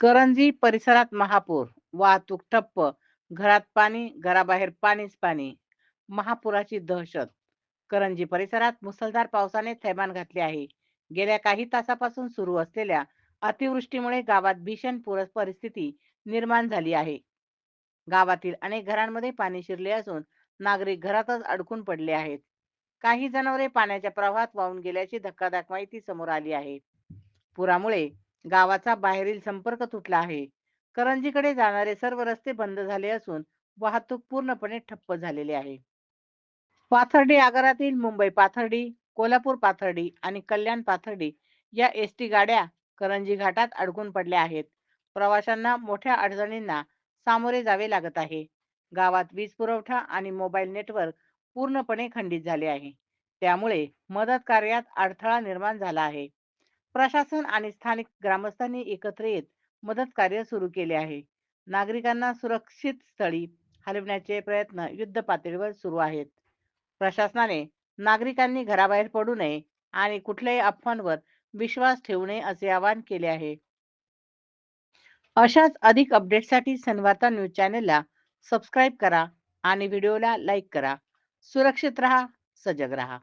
करंजी परिसरात महापूर वाहतूक ठप्प घरात पाणी घराबाहेर पाणीच पाणी. महापुराची दहशत. करंजी परिसरात मुसळधार पावसाने थैमान घातले आहे. गेल्या काही तासापासून सुरू असलेल्या अतिवृष्टीमुळे गावात भीषण पूर परिस्थिती निर्माण झाली आहे. गावातील अनेक घरांमध्ये पाणी शिरले असून नागरिक घरातच अडकून पडले आहेत. काही जनावरे पाण्याच्या प्रवाहात वाहून गेल्याची धक्कादायक माहिती समोर आली आहे. पुरामुळे गावाचा बाहेरील संपर्क तुटला आहे. करंजीकडे जाणारे सर्व रस्ते बंद झाले असून वाहतूक पूर्णपणे ठप्प झालेली आहे. पाथर्डी आगारातील मुंबई पाथर्डी कोल्हापूर पाथर्डी आणि कल्याण पाथर्डी या एस टी गाड्या करंजी घाटात अडकून पडल्या आहेत. प्रवाशांना मोठ्या अडचणींना सामोरे जावे लागत आहे. गावात वीज पुरवठा आणि मोबाईल नेटवर्क पूर्णपणे खंडित झाले आहे. त्यामुळे मदत कार्यात अडथळा निर्माण झाला आहे. प्रशासन आणि स्थानिक ग्रामस्थांनी एकत्र येत मदत कार्य सुरू केले आहे. नागरिकांना सुरक्षित स्थळी हलविण्याचे प्रयत्न युद्ध पातळीवर सुरू आहेत. प्रशासनाने नागरिकांनी घराबाहेर पडू नये आणि कुठल्याही अफवांवर विश्वास ठेवू नये असे आवाहन केले आहे. अशाच अधिक अपडेटसाठी सनवार्ता न्यूज चॅनेलला सबस्क्राईब करा आणि व्हिडिओला लाईक करा. सुरक्षित रहा सजग रहा.